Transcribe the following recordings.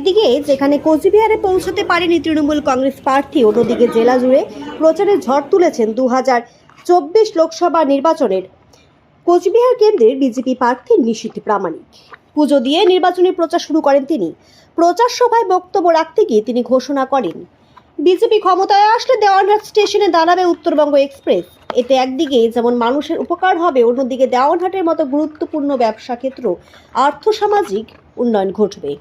একদিকে যেখানে কোচবিহারে পৌঁছতে পারেনি তৃণমূল কংগ্রেস প্রার্থী, অন্যদিকে জেলা জুড়ে প্রচারে ঝড় তুলেছেন দু হাজার চব্বিশ লোকসভা নির্বাচনের কোচবিহার কেন্দ্রের বিজেপি প্রার্থী নিশীথ প্রামাণিক। পুজো দিয়ে নির্বাচনী প্রচার শুরু করেন তিনি। প্রচার সভায় বক্তব্য রাখতে গিয়ে তিনি ঘোষণা করেন, বিজেপি ক্ষমতায় আসলে দেওয়ানহাট স্টেশনে দাঁড়াবে উত্তরবঙ্গ এক্সপ্রেস। এতে একদিকে যেমন মানুষের উপকার হবে, অন্যদিকে দেওয়ানহাটের মতো গুরুত্বপূর্ণ ব্যবসা ক্ষেত্র আর্থসামাজিক উন্নয়ন ঘটবে।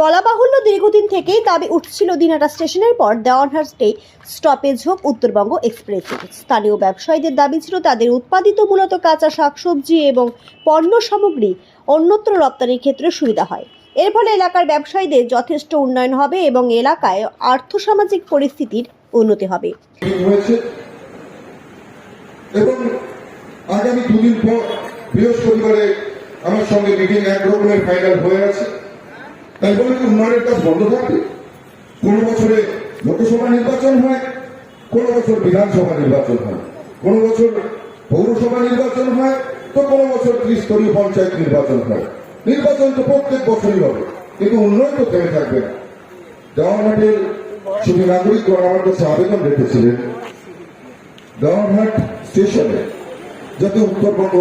বলা বাহুল্য দীর্ঘদিন থেকেই দাবি উঠছিল দিনাটা স্টেশনের পর দেওয়ানহাটে স্টপেজ হোক উত্তরবঙ্গ এক্সপ্রেসে স্থানীয় ব্যবসায়ীদের দাবি ছিল তাদের উৎপাদিত মূলত কাঁচা শাকসবজি এবং পণ্য সামগ্রী অন্যত্র রপ্তানির ক্ষেত্রে সুবিধা হয়। এর ফলে এলাকার ব্যবসায়ীদের যথেষ্ট উন্নয়ন হবে এবং এলাকায় আর্থসামাজিক পরিস্থিতির উন্নতি হবে। এবং আগামী দুদিন পর বৃহস্পতিবারে আমার সঙ্গে মিটিং এক রকমের ফাইনাল হয়ে আছে। তাই বলে কি উন্নয়নের কাজ বন্ধ থাকবে? কোন বছরে লোকসভা নির্বাচন হয় কোন বছর বিধানসভা নির্বাচন হয়। কোন বছর পৌরসভা নির্বাচন হয়, তো কোন বছর ত্রিস্তরীয় পঞ্চায়েত নির্বাচন হয়। নির্বাচন তো প্রত্যেক বছরই হবে, কিন্তু উন্নয়ন তো থেমে থাকবে না? দেওয়ানহাটের শুধু নাগরিকগণ আমার কাছে আবেদন রেখেছিলেন। দেওয়ানহাট স্টেশনে যাতে উত্তরবঙ্গ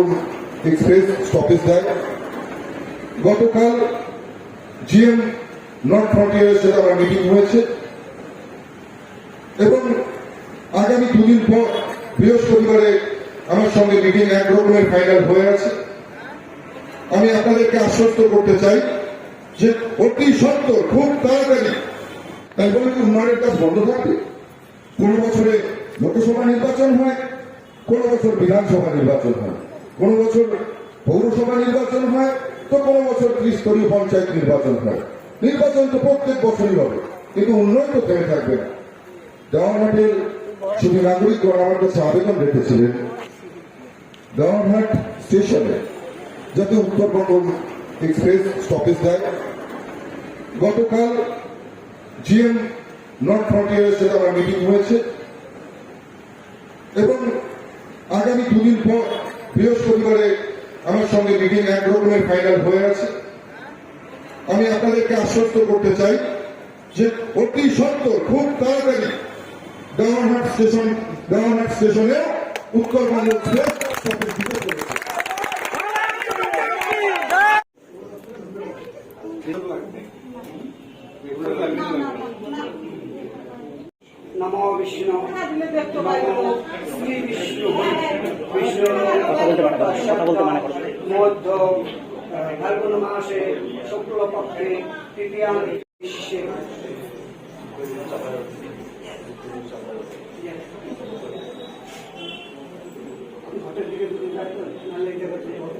এক্সপ্রেস স্টপেজ দেয়। গতকাল জিএম নর্থ ফ্রন্টিয়ারের সাথে আমার মিটিং হয়েছে। এবং আগামী দুদিন পর বৃহস্পতিবারে আমার সঙ্গে মিটিং এক রকমের ফাইনাল হয়ে আছে। আমি আপনাদেরকে আশ্বস্ত করতে চাই যে অতি সত্য, খুব তাড়াতাড়ি, তাই কি উন্নয়নের কাজ বন্ধ থাকবে? কোন বছরে লোকসভা নির্বাচন হয়, কোন বছর বিধানসভা নির্বাচন হয়, কোন বছর পৌরসভা নির্বাচন হয়, তো কোন বছর ত্রিস্তরীয় পঞ্চায়েত নির্বাচন হয়। নির্বাচন তো প্রত্যেক বছরই হবে, কিন্তু উন্নয়ন তো থেমে থাকবে না। দেওয়ানহাটের শুধু নাগরিকগণ আমার কাছে আবেদন রেখেছিলেন। দেওয়ানহাট স্টেশনে যাতে উত্তরবঙ্গ এক্সপ্রেস স্টপেজ দেয়। গতকাল জিএম নর্থ ফ্রন্টিয়ারের সাথে আমার মিটিং হয়েছে। এবং আগামী দুদিন পর বৃহস্পতিবারে আমার সঙ্গে মিটিং এক রকমের ফাইনাল হয়ে আছে। আমি আপনাদেরকে আশ্বস্ত করতে চাই যে অতি সত্তর খুব তাড়াতাড়ি দেওয়ানহাট স্টেশন দেওয়ানহাট স্টেশনে স্টপেজ দিতে চলেছে নমো বিষ্ণু। নমো শ্রী বিষ্ণু। বিষ্ণু মধ্য ফাল্গুন মাসে শুক্লপক্ষে তৃতীয়া বিশ্বে ঘটের দিকে নাহলে এটা করতে হবে।